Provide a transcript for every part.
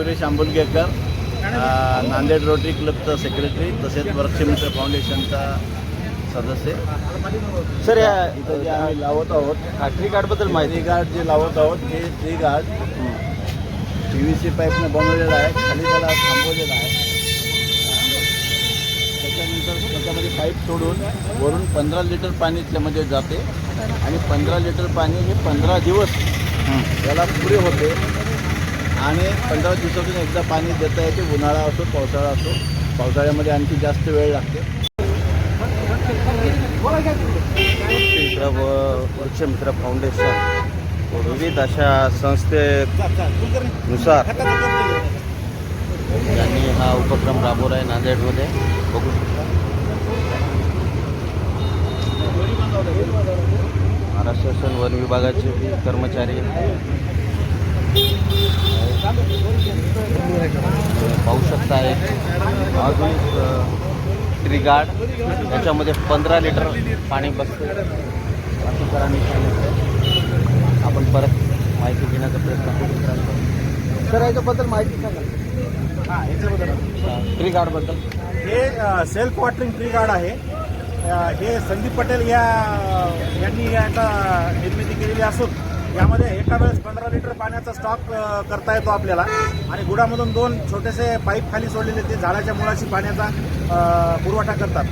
Suresh Ambulgekar Nanded rotary क्लबचा secretary तसेच वृक्षमित्र फाउंडेशनचा सदस्य. सर या इथं जे आम्ही लावत आहोत ट्री गार्डबद्दल माहिती. गार्ड जे लावत आहोत हे tree guard P V C पाईपनं बनवलेलं आहे खाली त्याला थांबवलेलं आहे. त्याच्यानंतर त्याच्यामध्ये पाईप सोडून वरून पंधरा लिटर पाणी त्यामध्ये जाते. आणि पंधरा लिटर पाणी हे पंधरा दिवस त्याला पुरे होते. पंधरा दिवसातून एकदा पाणी देता येते उन्हाळा असो पावसाळा असो. पावसाळ्यामध्ये आणखी जास्त वेळ लागते. मित्र व वृक्षमित्र फाउंडेशन विविध अशा संस्थेनुसार त्यांनी हा उपक्रम राबवला आहे नांदेडमध्ये. बघू शकता. महाराष्ट्र शासन वन विभागाचे कर्मचारी. पाहू शकता एक आधुनिक अ, ट्री गार्ड याच्यामध्ये पंधरा लिटर पाणी बसते आपण परत माहिती घेण्याचा प्रयत्न करू मित्रांनो. सर याच्याबद्दल माहिती सांगा. हां याच्याबद्दल. ट्री गार्डबद्दल हे सेल्फ वॉटरिंग ट्री गार्ड आहे. हे संदीप पटेल या यांनी याचा निर्मिती केलेली असून यामध्ये एका वेळेस पंधरा लिटर पाण्याचा स्टॉक करता येतो आपल्याला. आणि गुडामधून दोन छोटेसे पाईप खाली सोडलेले ते झाडाच्या मुळाशी पाण्याचा पुरवठा करतात.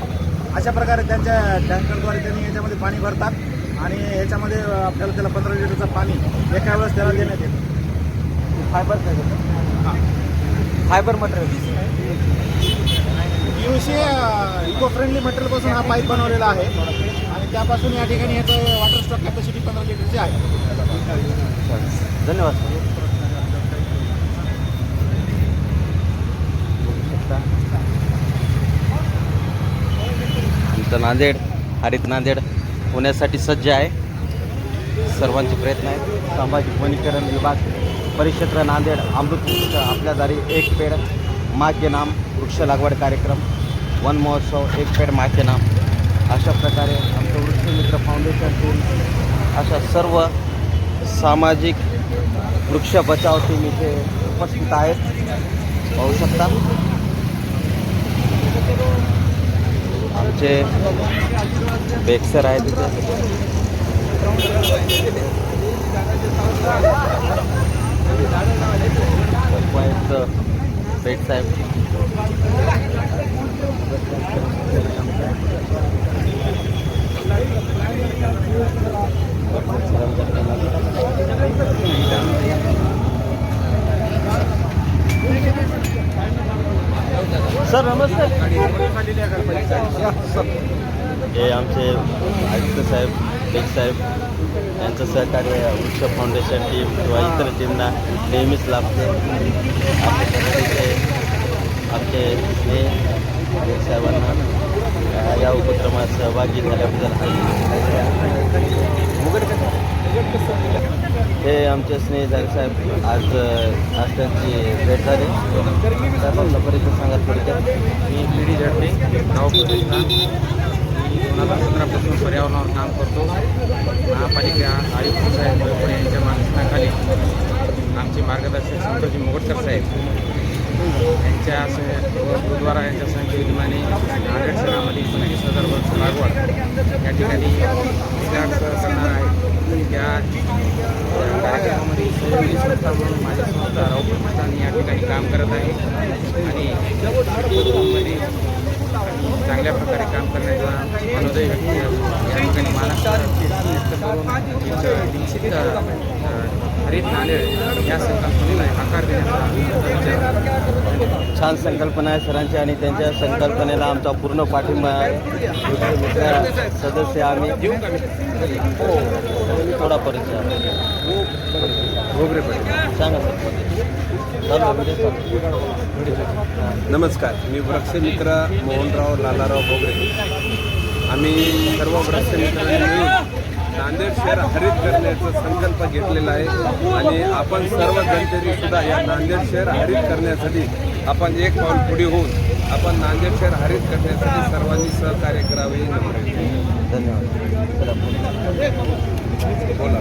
अशा प्रकारे त्यांच्या टँकरद्वारे त्यांनी याच्यामध्ये पाणी भरतात आणि याच्यामध्ये आपल्याला त्याला पंधरा लिटरचं पाणी एका वेळेस त्याला देण्यात येतं. Fibre fibre material. PVC eco friendly मटेरियलपासून हा पाईप बनवलेला आहे. त्यापासून या ठिकाणी याचं वॉटर स्टॉक कॅपॅसिटी पंधरा लिटरची आहे. धन्यवाद. आमचं नांदेड हरित नांदेड होण्यासाठी सज्ज आहे. सर्वांचे प्रयत्न आहेत. सामाजिक वनीकरण विभाग परिक्षेत्र नांदेड अमृत वृक्ष आपल्या दारी एक पेड माँ के नाम वृक्ष लागवड कार्यक्रम वन महोत्सव एक पेड माँ के नाम. अशा प्रकारे आमचं वृक्षमित्र फाउंडेशनतून अशा सर्व सामाजिक वृक्ष बचाव टीम इथे उपस्थित आहेत. पाहू शकता. आमचे बेक्सर आहेत तिथे बेट साहेब सर नमस्ते. हे आमचे आयुक्त साहेब बेग साहेब यांचं सहकार्य वृक्ष फाउंडेशन टीम किंवा इतर टीमना नेहमीच लाभते. आपल्या आमचे हे बेग साहेबांना या उपक्रमात सहभागी झाल्याबद्दल हे आमचे स्नेहजारी साहेब आज आज त्यांची भेट झाली. त्यांना परिचय सांगा थोडक्यात. मी पी डी जडणे गाव मी दोन हजार सतरापासून पर्यावरणावर काम करतो. महापालिका आयुक्त साहेब बोरपणे यांच्या मार्गदर्शनाखाली आमचे मार्गदर्शक संतोषजी मोगटकर साहेब यांच्या गुरुद्वारा द्वारा यांच्या संकेतनाने नांदेड शहरामध्ये पंचवीस हजार वर्ष लागवड या ठिकाणी करणार आहे त्या कार्यक्रमामध्ये सहयोगी संस्था म्हणून माझ्या संस्था राव प्रतिष्ठान या ठिकाणी काम करत आहे. आणि चांगल्या प्रकारे काम करण्याचा मनोदय व्यक्ती या ठिकाणी महाराष्ट्र करून हरित नांदेड या संकल्पनेला आकार देण्याचा छान संकल्पना आहे सरांची आणि त्यांच्या संकल्पनेला आमचा पूर्ण पाठिंबा आहे. सदस्य आम्ही. हो थोडा परिचय घोगरे सांगा सर. चालू. नमस्कार मी वृक्षमित्र मोहनराव लालाराव बोगरे. आम्ही सर्व वृक्षमित्रांनी मिळून नांदेड शहर हरित करण्याचा संकल्प घेतलेला आहे आणि आपण सर्व जनतेने सुद्धा या नांदेड शहर हरित करण्यासाठी आपण एक पाऊल पुढे होऊन आपण नांदेड शहर हरित करण्यासाठी सर्वांनी सहकार्य करावे. धन्यवाद. बोला